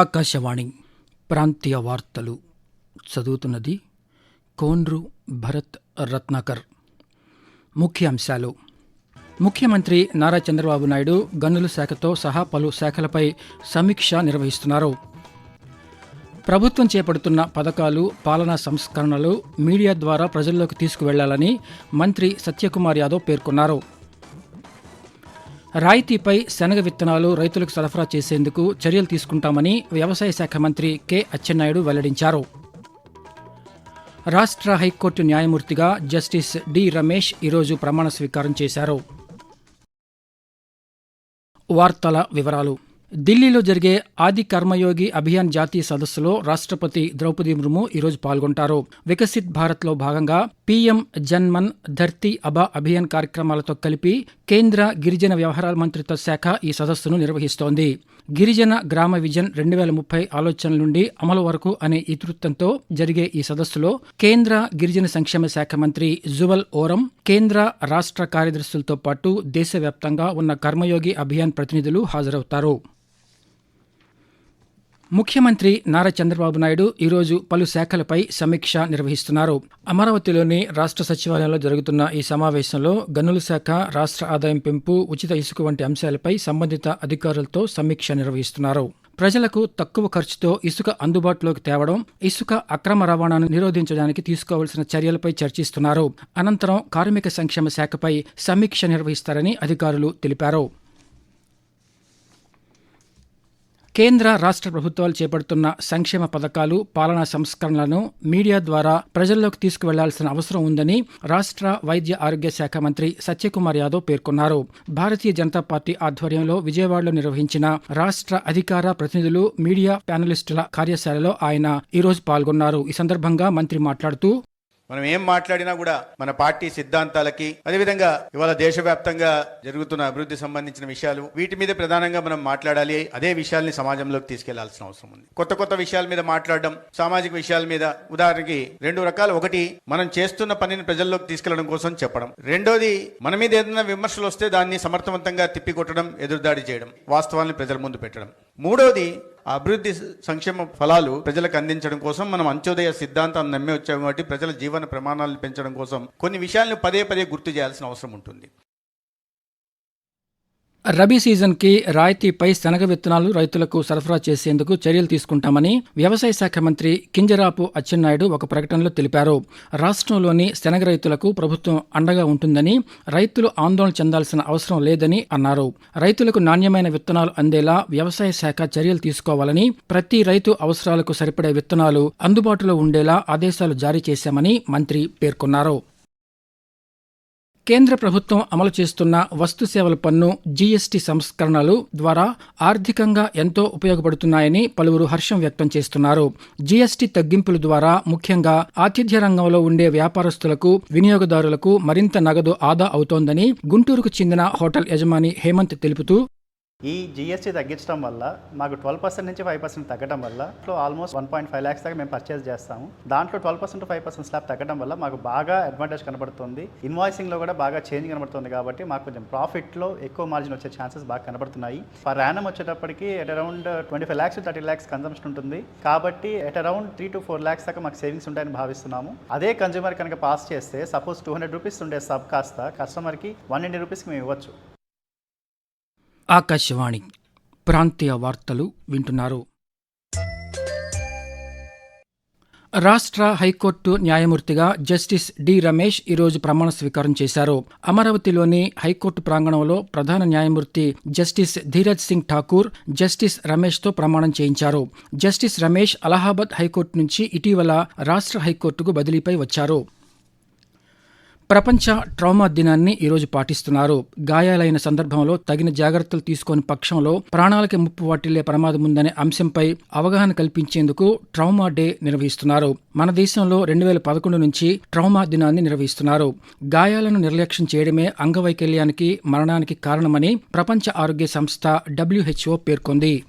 ఆకాశవాణి ప్రాంతీయ వార్తలు చదువుతున్నది కోన్రు భరత్ రత్నాకర్. ముఖ్యాంశాలు. ముఖ్యమంత్రి నారా చంద్రబాబు నాయుడు గనుల శాఖతో సహా పలు శాఖలపై సమీక్ష నిర్వహిస్తున్నారు. ప్రభుత్వం చేపడుతున్న పథకాలు పాలనా సంస్కరణలు మీడియా ద్వారా ప్రజల్లోకి తీసుకువెళ్ళాలని మంత్రి సత్యకుమార్ యాదవ్ పేర్కొన్నారు. రాయితీపై శనగ విత్తనాలు రైతులకు సరఫరా చేసేందుకు చర్యలు తీసుకుంటామని వ్యవసాయ శాఖ మంత్రి కె అచ్చెన్నాయుడు వెల్లడించారు. రాష్ట్ర హైకోర్టు న్యాయమూర్తిగా జస్టిస్ డి రమేష్ ఈరోజు ప్రమాణ స్వీకారం చేశారు. వార్తల వివరాలు. ఢిల్లీలో జరిగే ఆది కర్మయోగి అభియాన్ జాతీయ సదస్సులో రాష్ట్రపతి ద్రౌపది ముర్ము ఈరోజు పాల్గొంటారు. వికసిత్ భారత్లో భాగంగా పీఎం జన్మన్ ధర్తీ అబా అభియాన్ కార్యక్రమాలతో కలిపి కేంద్ర గిరిజన వ్యవహారాల మంత్రిత్వ శాఖ ఈ సదస్సును నిర్వహిస్తోంది. గిరిజన గ్రామ విజన్ రెండు వేల ముప్పై ఆలోచనల నుండి అమలు వరకు అనే ఇతివృత్తంతో జరిగే ఈ సదస్సులో కేంద్ర గిరిజన సంక్షేమ శాఖ మంత్రి జువల్ ఓరం కేంద్ర రాష్ట్ర కార్యదర్శులతో పాటు దేశవ్యాప్తంగా ఉన్న కర్మయోగి అభియాన్ ప్రతినిధులు హాజరవుతారు. ముఖ్యమంత్రి నారా చంద్రబాబు నాయుడు ఈరోజు పలు శాఖలపై సమీక్ష నిర్వహిస్తున్నారు. అమరావతిలోని రాష్ట్ర సచివాలయంలో జరుగుతున్న ఈ సమావేశంలో గనుల శాఖ రాష్ట్ర ఆదాయం పెంపు ఉచిత ఇసుక వంటి అంశాలపై సంబంధిత అధికారులతో సమీక్ష నిర్వహిస్తున్నారు. ప్రజలకు తక్కువ ఖర్చుతో ఇసుక అందుబాటులోకి తేవడం ఇసుక అక్రమ రవాణాను నిరోధించడానికి తీసుకోవాల్సిన చర్యలపై చర్చిస్తున్నారు. అనంతరం కార్మిక సంక్షేమ శాఖపై సమీక్ష నిర్వహిస్తారని అధికారులు తెలిపారు. కేంద్ర రాష్ట్ర ప్రభుత్వాలు చేపడుతున్న సంక్షేమ పథకాలు పాలనా సంస్కరణలను మీడియా ద్వారా ప్రజల్లోకి తీసుకువెళ్ళాల్సిన అవసరం ఉందని రాష్ట్ర వైద్య ఆరోగ్య శాఖ మంత్రి సత్యకుమార్ యాదవ్ పేర్కొన్నారు. భారతీయ జనతా పార్టీ ఆధ్వర్యంలో విజయవాడలో నిర్వహించిన రాష్ట్ర అధికార ప్రతినిధులు మీడియా ప్యానలిస్టుల కార్యశాలలో ఆయన ఈరోజు పాల్గొన్నారు. ఈ సందర్భంగా మంత్రి మాట్లాడుతూ మనం ఏం మాట్లాడినా కూడా మన పార్టీ సిద్ధాంతాలకి అదేవిధంగా ఇవాళ దేశవ్యాప్తంగా జరుగుతున్న అభివృద్ధి సంబంధించిన విషయాలు వీటి మీద ప్రధానంగా మనం మాట్లాడాలి అదే విషయాల్ని సమాజంలోకి తీసుకెళ్ళాల్సిన అవసరం ఉంది. కొత్త కొత్త విషయాల మీద మాట్లాడడం సామాజిక విషయాల మీద ఉదాహరణకి రెండు రకాలు. ఒకటి మనం చేస్తున్న పనిని ప్రజల్లోకి తీసుకెళ్ళడం కోసం చెప్పడం. రెండోది మన మీద ఏదైనా విమర్శలు వస్తే దాన్ని సమర్థవంతంగా తిప్పికొట్టడం ఎదురుదాడి చేయడం వాస్తవాల్ని ప్రజల ముందు పెట్టడం. మూడోది అభివృద్ధి సంక్షేమ ఫలాలు ప్రజలకు అందించడం కోసం మనం అంత్యోదయ సిద్ధాంతాన్ని నమ్మి వచ్చాము కాబట్టి ప్రజల జీవన ప్రమాణాలను పెంచడం కోసం కొన్ని విషయాలను పదే పదే గుర్తు చేయాల్సిన అవసరం ఉంటుంది. రబీ సీజన్కి రాయితీపై శనగ విత్తనాలు రైతులకు సరఫరా చేసేందుకు చర్యలు తీసుకుంటామని వ్యవసాయ శాఖ మంత్రి కింజరాపు అచ్చెన్నాయుడు ఒక ప్రకటనలో తెలిపారు. రాష్ట్రంలోని శనగ రైతులకు ప్రభుత్వం అండగా ఉంటుందని రైతులు ఆందోళన చెందాల్సిన అవసరం లేదని అన్నారు. రైతులకు నాణ్యమైన విత్తనాలు అందేలా వ్యవసాయ శాఖ చర్యలు తీసుకోవాలని ప్రతి రైతు అవసరాలకు సరిపడే విత్తనాలు అందుబాటులో ఉండేలా ఆదేశాలు జారీ చేశామని మంత్రి పేర్కొన్నారు. కేంద్ర ప్రభుత్వం అమలు చేస్తున్న వస్తు సేవల పన్ను జీఎస్టీ సంస్కరణలు ద్వారా ఆర్థికంగా ఎంతో ఉపయోగపడుతున్నాయని పలువురు హర్షం వ్యక్తం చేస్తున్నారు. జీఎస్టీ తగ్గింపుల ద్వారా ముఖ్యంగా ఆతిథ్య రంగంలో ఉండే వ్యాపారస్తులకు వినియోగదారులకు మరింత నగదు ఆదా అవుతోందని గుంటూరుకు చెందిన హోటల్ యజమాని హేమంత్ తెలుపుతూ ఈ జిఎస్టీ తగ్గించడం వల్ల మాకు ట్వెల్వ్ పర్సెంట్ నుంచి ఫైవ్ పర్సెంట్ తగ్గడం వల్ల almost one point five lakhs దాకా మేము పర్చేస్ చేస్తాము. దాంట్లో twelve percent five percent slab తగ్గడం వల్ల మాకు బాగా అడ్వాంటేజ్ కనబడుతుంది. ఇన్వాయిసింగ్లో కూడా బాగా చేంజ్ కనబడుతుంది కాబట్టి మాకు కొంచెం ప్రాఫిట్లో ఎక్కువ మార్జిన్ వచ్చే ఛాన్సెస్ బాగా కనబడుతున్నాయి. ఫర్ యానం వచ్చేటప్పటికి at around twenty five lakhs thirty lakhs consumption ఉంటుంది. కాబట్టి at around three to four lakhs దాకా మాకు సేవింగ్స్ ఉంటాయని భావిస్తున్నాము. అదే కన్జ్యూమర్ కనుక పాస్ చేస్తే సపోజ్ టూ హండ్రెడ్ రూపీస్ ఉండే సబ్ కాస్త కస్టమర్కి వన్ ఎయిటీ రూపీస్కి మేము ఇవ్వచ్చు. ఆకాశవాణి ప్రాంతీయ వార్తలు వింటున్నారు. రాష్ట్ర హైకోర్టు న్యాయమూర్తిగా జస్టిస్ డి రమేష్ ఈరోజు ప్రమాణ స్వీకారం చేశారు. అమరావతిలోని హైకోర్టు ప్రాంగణంలో ప్రధాన న్యాయమూర్తి జస్టిస్ ధీరజ్ సింగ్ ఠాకూర్ జస్టిస్ రమేష్తో ప్రమాణం చేయించారు. జస్టిస్ రమేష్ అలహాబాద్ హైకోర్టు నుంచి ఇటీవల రాష్ట్ర హైకోర్టుకు బదిలీపై వచ్చారు. ప్రపంచ ట్రామా దినాన్ని ఈరోజు పాటిస్తున్నారు. గాయాలైన సందర్భంలో తగిన జాగ్రత్తలు తీసుకొని పక్షంలో ప్రాణాలకి ముప్పు వాటిల్లే ప్రమాదం ఉందనే అంశంపై అవగాహన కల్పించేందుకు ట్రామా డే నిర్వహిస్తున్నారు. మన దేశంలో రెండు వేల పదకొండు నుంచి ట్రామా దినాన్ని నిర్వహిస్తున్నారు. గాయాలను నిర్లక్ష్యం చేయడమే అంగవైకల్యానికి మరణానికి కారణమని ప్రపంచ ఆరోగ్య సంస్థ డబ్ల్యూహెచ్ఓ పేర్కొంది.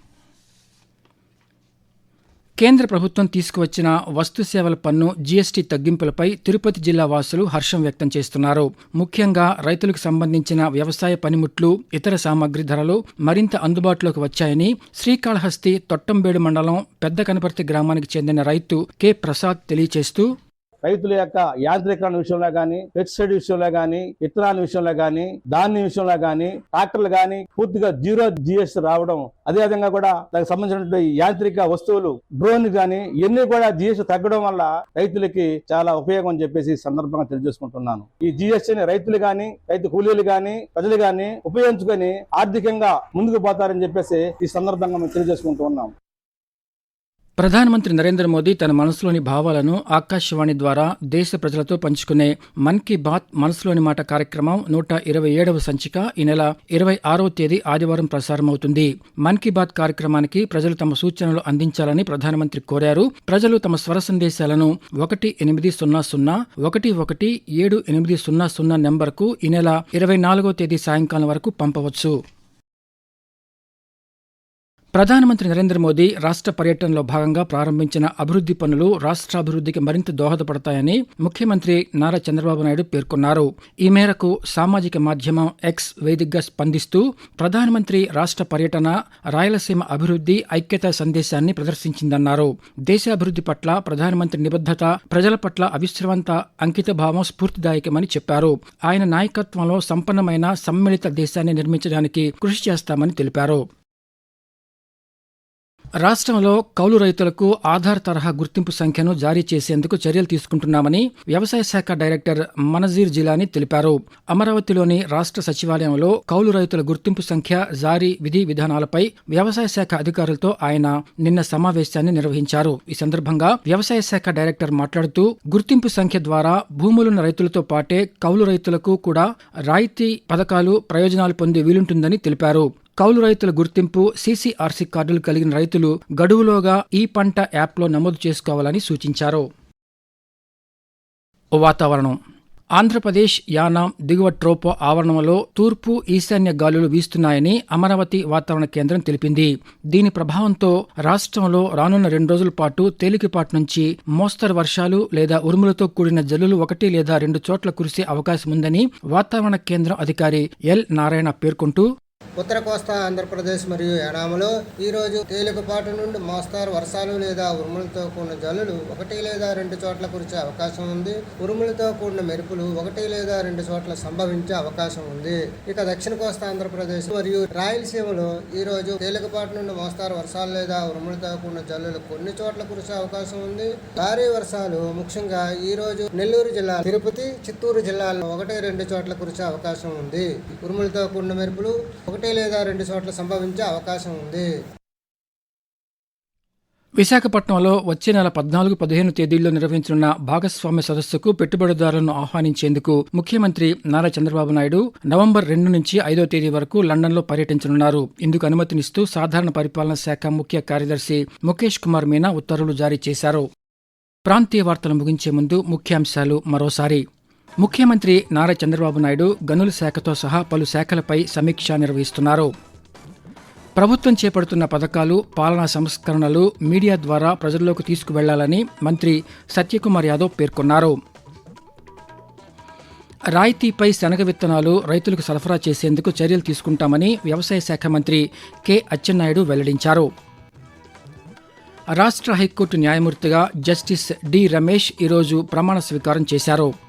కేంద్ర ప్రభుత్వం తీసుకువచ్చిన వస్తు సేవల పన్ను జీఎస్టీ తగ్గింపులపై తిరుపతి జిల్లా వాసులు హర్షం వ్యక్తం చేస్తున్నారు. ముఖ్యంగా రైతులకు సంబంధించిన వ్యవసాయ పనిముట్లు ఇతర సామాగ్రి ధరలు మరింత అందుబాటులోకి వచ్చాయని శ్రీకాళహస్తి తొట్టంబేడు మండలం పెద్ద కనపర్తి గ్రామానికి చెందిన రైతు కె. ప్రసాద్ తెలియచేస్తూ రైతుల యొక్క యాంత్రీకరణ విషయంలో కానీ పెస్టిసైడ్ విషయంలో కానీ విత్తనాల విషయంలో కానీ ధాన్యం విషయంలో కానీ ట్రాక్టర్లు కానీ పూర్తిగా జీరో జిఎస్టీ రావడం అదే విధంగా కూడా దానికి సంబంధించినటువంటి యాంత్రిక వస్తువులు డ్రోన్ కానీ ఇవన్నీ కూడా జిఎస్టీ తగ్గడం వల్ల రైతులకి చాలా ఉపయోగం అని చెప్పేసి సందర్భంగా తెలియజేసుకుంటున్నాను. ఈ జిఎస్టీని రైతులు కానీ రైతు కూలీలు కానీ ప్రజలు కానీ ఉపయోగించుకొని ఆర్థికంగా ముందుకు పోతారని చెప్పేసి ఈ సందర్భంగా మేము తెలియజేసుకుంటూ ఉన్నాం. ప్రధానమంత్రి నరేంద్ర మోదీ తన మనసులోని భావాలను ఆకాశవాణి ద్వారా దేశ ప్రజలతో పంచుకునే మన్ కీ బాత్ మనసులోని మాట కార్యక్రమం నూట ఇరవై ఏడవ సంచిక ఈ నెల ఇరవై ఆరవ తేదీ ఆదివారం ప్రసారమవుతుంది. మన్ కీ బాత్ కార్యక్రమానికి ప్రజలు తమ సూచనలు అందించాలని ప్రధానమంత్రి కోరారు. ప్రజలు తమ స్వర సందేశాలను ఒకటి ఎనిమిది సున్నా సున్నా ఒకటి ఒకటి ఏడు ఎనిమిది సున్నా సున్నా నెంబర్కు ఈ నెల ఇరవై నాలుగో తేదీ సాయంకాలం వరకు పంపవచ్చు. ప్రధానమంత్రి నరేంద్ర మోదీ రాష్ట్ర పర్యటనలో భాగంగా ప్రారంభించిన అభివృద్ధి పనులు రాష్ట్రాభివృద్ధికి మరింత దోహదపడతాయని ముఖ్యమంత్రి నారా చంద్రబాబు నాయుడు పేర్కొన్నారు. ఈ మేరకు సామాజిక మాధ్యమం ఎక్స్ వేదికగా స్పందిస్తూ ప్రధానమంత్రి రాష్ట్ర పర్యటన రాయలసీమ అభివృద్ధి ఐక్యతా సందేశాన్ని ప్రదర్శించిందన్నారు. దేశాభివృద్ధి పట్ల ప్రధానమంత్రి నిబద్ధత ప్రజల పట్ల అవిశ్రవంత అంకితభావం స్ఫూర్తిదాయకమని చెప్పారు. ఆయన నాయకత్వంలో సంపన్నమైన సమ్మిళిత దేశాన్ని నిర్మించడానికి కృషి చేస్తామని తెలిపారు. రాష్ట్రంలో కౌలు రైతులకు ఆధార్ తరహా గుర్తింపు సంఖ్యను జారీ చేసేందుకు చర్యలు తీసుకుంటున్నామని వ్యవసాయ శాఖ డైరెక్టర్ మనజీర్ జిలాని తెలిపారు. అమరావతిలోని రాష్ట్ర సచివాలయంలో కౌలు రైతుల గుర్తింపు సంఖ్య జారీ విధి విధానాలపై వ్యవసాయ శాఖ అధికారులతో ఆయన నిన్న సమావేశాన్ని నిర్వహించారు. ఈ సందర్భంగా వ్యవసాయ శాఖ డైరెక్టర్ మాట్లాడుతూ గుర్తింపు సంఖ్య ద్వారా భూములున్న రైతులతో పాటే కౌలు రైతులకు కూడా రాయితీ పథకాలు ప్రయోజనాలు పొందే వీలుంటుందని తెలిపారు. కౌలు రైతుల గుర్తింపు సీసీఆర్సీ కార్డులు కలిగిన రైతులు గడువులోగా ఈ పంట యాప్లో నమోదు చేసుకోవాలని సూచించారు. వాతావరణం. ఆంధ్రప్రదేశ్ యానాం దిగువ ట్రోపో ఆవరణంలో తూర్పు ఈశాన్య గాలులు వీస్తున్నాయని అమరావతి వాతావరణ కేంద్రం తెలిపింది. దీని ప్రభావంతో రాష్ట్రంలో రానున్న రెండు రోజుల పాటు తేలికపాటి నుంచి మోస్తరు వర్షాలు లేదా ఉరుములతో కూడిన జల్లులు ఒకటి లేదా రెండు చోట్ల కురిసే అవకాశం ఉందని వాతావరణ కేంద్రం అధికారి ఎల్ నారాయణ పేర్కొంటూ ఉత్తర కోస్తా ఆంధ్రప్రదేశ్ మరియు యానాములో ఈరోజు తేలికపాటి నుండి మోస్తారు వర్షాలు లేదా ఉరుములతో కూడిన జల్లులు ఒకటి లేదా రెండు చోట్ల కురిచే అవకాశం ఉంది. ఉరుములతో కూడిన మెరుపులు ఒకటి లేదా రెండు చోట్ల సంభవించే అవకాశం ఉంది. ఇక దక్షిణ కోస్తా ఆంధ్రప్రదేశ్ మరియు రాయలసీమలో ఈ రోజు తేలికపాటి నుండి మోస్తారు వర్షాలు లేదా ఉరుములతో కూడిన జల్లులు కొన్ని చోట్ల కురిసే అవకాశం ఉంది. భారీ వర్షాలు ముఖ్యంగా ఈ రోజు నెల్లూరు జిల్లా తిరుపతి చిత్తూరు జిల్లాలో ఒకటి రెండు చోట్ల కురిసే అవకాశం ఉంది. ఉరుములతో కూడిన మెరుపులు ఒకటి ఒకటి లేదా రెండు చోట్ల సంభవించే అవకాశం ఉంది. విశాఖపట్నంలో వచ్చే నెల పద్నాలుగు పదిహేను తేదీల్లో నిర్వహించనున్న భాగస్వామ్య సదస్సుకు పెట్టుబడిదారులను ఆహ్వానించేందుకు ముఖ్యమంత్రి నారా చంద్రబాబు నాయుడు నవంబర్ రెండు నుంచి ఐదో తేదీ వరకు లండన్లో పర్యటించనున్నారు. ఇందుకు అనుమతినిస్తూ సాధారణ పరిపాలనా శాఖ ముఖ్య కార్యదర్శి ముఖేష్ కుమార్ మీనా ఉత్తర్వులు జారీ చేశారు. ప్రాంతీయ వార్తలు ముగించే ముందు ముఖ్యాంశాలు మరోసారి. ముఖ్యమంత్రి నారా చంద్రబాబు నాయుడు గనుల శాఖతో సహా పలు శాఖలపై సమీక్ష నిర్వహిస్తున్నారు. ప్రభుత్వం చేపడుతున్న పథకాలు పాలనా సంస్కరణలు మీడియా ద్వారా ప్రజల్లోకి తీసుకువెళ్ళాలని మంత్రి సత్యకుమార్ యాదవ్ పేర్కొన్నారు. రాయితీపై శనగ విత్తనాలు రైతులకు సరఫరా చేసేందుకు చర్యలు తీసుకుంటామని వ్యవసాయ శాఖ మంత్రి కె. అచ్చెన్నాయుడు వెల్లడించారు. రాష్ట్ర హైకోర్టు న్యాయమూర్తిగా జస్టిస్ డి. రమేష్ ఈరోజు ప్రమాణ స్వీకారం చేశారు.